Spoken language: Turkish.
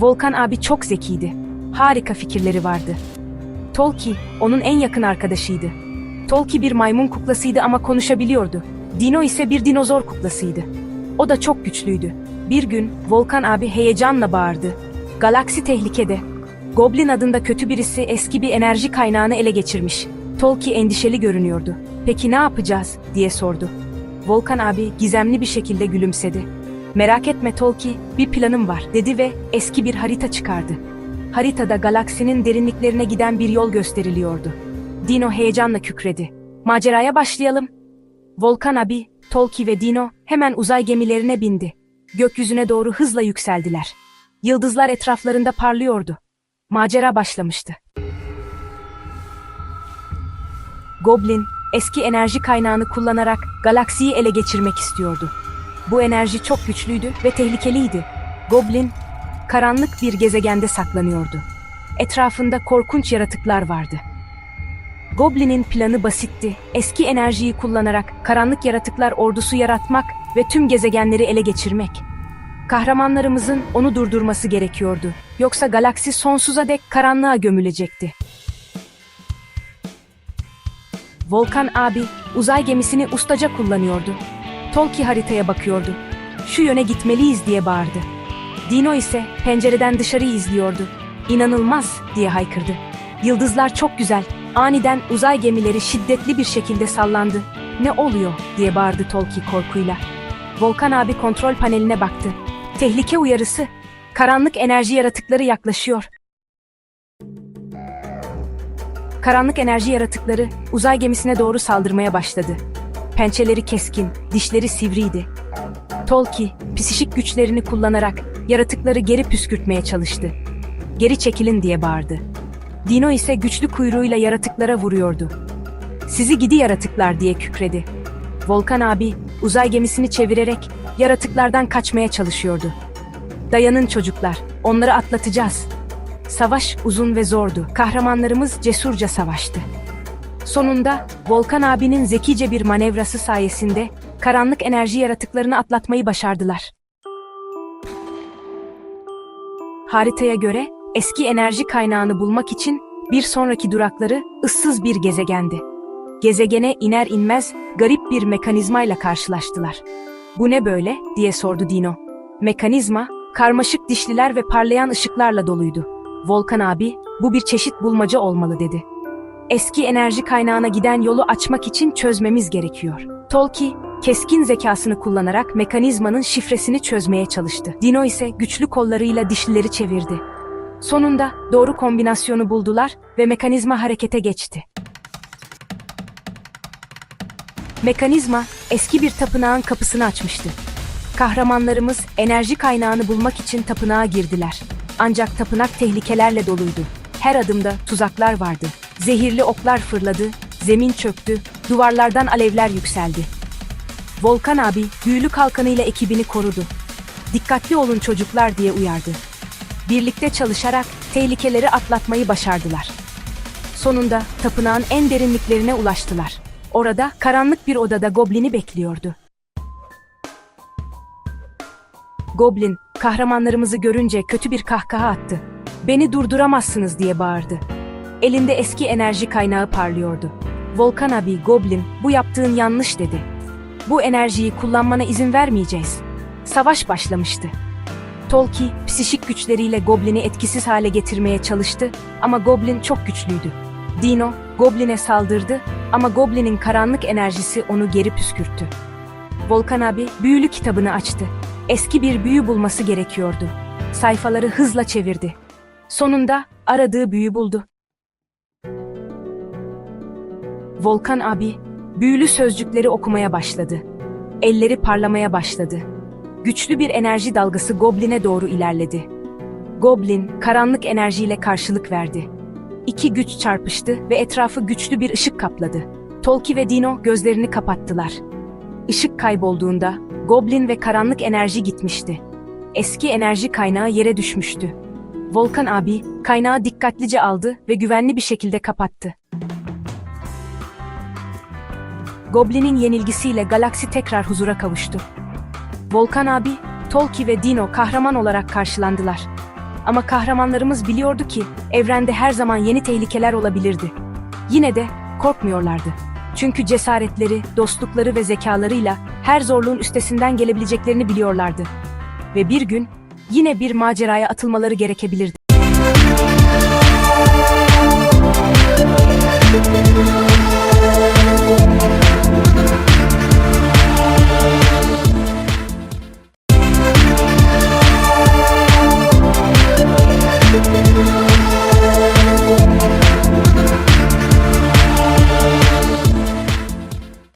Volkan abi çok zekiydi. Harika fikirleri vardı. Tolki onun en yakın arkadaşıydı. Tolki bir maymun kuklasıydı ama konuşabiliyordu. Dino ise bir dinozor kuklasıydı. O da çok güçlüydü. Bir gün Volkan abi heyecanla bağırdı. Galaksi tehlikede. Goblin adında kötü birisi eski bir enerji kaynağını ele geçirmiş. Tolki endişeli görünüyordu. Peki ne yapacağız diye sordu. Volkan abi gizemli bir şekilde gülümsedi. Merak etme Tolki, bir planım var dedi ve eski bir harita çıkardı. Haritada galaksinin derinliklerine giden bir yol gösteriliyordu. Dino heyecanla kükredi. Maceraya başlayalım. Volkan abi, Tolki ve Dino hemen uzay gemilerine bindi. Gökyüzüne doğru hızla yükseldiler. Yıldızlar etraflarında parlıyordu. Macera başlamıştı. Goblin, eski enerji kaynağını kullanarak galaksiyi ele geçirmek istiyordu. Bu enerji çok güçlüydü ve tehlikeliydi. Goblin, karanlık bir gezegende saklanıyordu. Etrafında korkunç yaratıklar vardı. Goblin'in planı basitti. Eski enerjiyi kullanarak karanlık yaratıklar ordusu yaratmak ve tüm gezegenleri ele geçirmek. Kahramanlarımızın onu durdurması gerekiyordu. Yoksa galaksi sonsuza dek karanlığa gömülecekti. Volkan abi uzay gemisini ustaca kullanıyordu. Tolki haritaya bakıyordu. Şu yöne gitmeliyiz diye bağırdı. Dino ise pencereden dışarıyı izliyordu. İnanılmaz diye haykırdı. Yıldızlar çok güzel. Aniden uzay gemileri şiddetli bir şekilde sallandı. Ne oluyor diye bağırdı Tolki korkuyla. Volkan abi kontrol paneline baktı. Tehlike uyarısı. Karanlık enerji yaratıkları yaklaşıyor. Karanlık enerji yaratıkları uzay gemisine doğru saldırmaya başladı. Pençeleri keskin, dişleri sivriydi. Tolki, psişik güçlerini kullanarak yaratıkları geri püskürtmeye çalıştı. Geri çekilin diye bağırdı. Dino ise güçlü kuyruğuyla yaratıklara vuruyordu. Sizi gidi yaratıklar diye kükredi. Volkan abi uzay gemisini çevirerek yaratıklardan kaçmaya çalışıyordu. Dayanın çocuklar, onları atlatacağız. Savaş uzun ve zordu. Kahramanlarımız cesurca savaştı. Sonunda Volkan abinin zekice bir manevrası sayesinde karanlık enerji yaratıklarını atlatmayı başardılar. Haritaya göre eski enerji kaynağını bulmak için bir sonraki durakları ıssız bir gezegendi. Gezegene iner inmez garip bir mekanizmayla karşılaştılar. Bu ne böyle diye sordu Dino. Mekanizma karmaşık dişliler ve parlayan ışıklarla doluydu. Volkan abi bu bir çeşit bulmaca olmalı dedi. Eski enerji kaynağına giden yolu açmak için çözmemiz gerekiyor. Tolki, keskin zekasını kullanarak mekanizmanın şifresini çözmeye çalıştı. Dino ise güçlü kollarıyla dişlileri çevirdi. Sonunda doğru kombinasyonu buldular ve mekanizma harekete geçti. Mekanizma eski bir tapınağın kapısını açmıştı. Kahramanlarımız enerji kaynağını bulmak için tapınağa girdiler. Ancak tapınak tehlikelerle doluydu. Her adımda tuzaklar vardı. Zehirli oklar fırladı, zemin çöktü, duvarlardan alevler yükseldi. Volkan abi büyülü kalkanıyla ekibini korudu. Dikkatli olun çocuklar diye uyardı. Birlikte çalışarak tehlikeleri atlatmayı başardılar. Sonunda tapınağın en derinliklerine ulaştılar. Orada karanlık bir odada Goblin'i bekliyordu. Goblin, kahramanlarımızı görünce kötü bir kahkaha attı. Beni durduramazsınız diye bağırdı. Elinde eski enerji kaynağı parlıyordu. Volkan abi, Goblin, bu yaptığın yanlış dedi. Bu enerjiyi kullanmana izin vermeyeceğiz. Savaş başlamıştı. Tolki, psişik güçleriyle Goblin'i etkisiz hale getirmeye çalıştı ama Goblin çok güçlüydü. Dino, Goblin'e saldırdı ama Goblin'in karanlık enerjisi onu geri püskürttü. Volkan abi büyülü kitabını açtı. Eski bir büyü bulması gerekiyordu. Sayfaları hızla çevirdi. Sonunda aradığı büyü buldu. Volkan abi büyülü sözcükleri okumaya başladı. Elleri parlamaya başladı. Güçlü bir enerji dalgası Goblin'e doğru ilerledi. Goblin karanlık enerjiyle karşılık verdi. İki güç çarpıştı ve etrafı güçlü bir ışık kapladı. Tolki ve Dino gözlerini kapattılar. Işık kaybolduğunda Goblin ve karanlık enerji gitmişti. Eski enerji kaynağı yere düşmüştü. Volkan abi kaynağı dikkatlice aldı ve güvenli bir şekilde kapattı. Goblin'in yenilgisiyle galaksi tekrar huzura kavuştu. Volkan abi, Tolki ve Dino kahraman olarak karşılandılar. Ama kahramanlarımız biliyordu ki evrende her zaman yeni tehlikeler olabilirdi. Yine de korkmuyorlardı. Çünkü cesaretleri, dostlukları ve zekalarıyla her zorluğun üstesinden gelebileceklerini biliyorlardı. Ve bir gün yine bir maceraya atılmaları gerekebilirdi.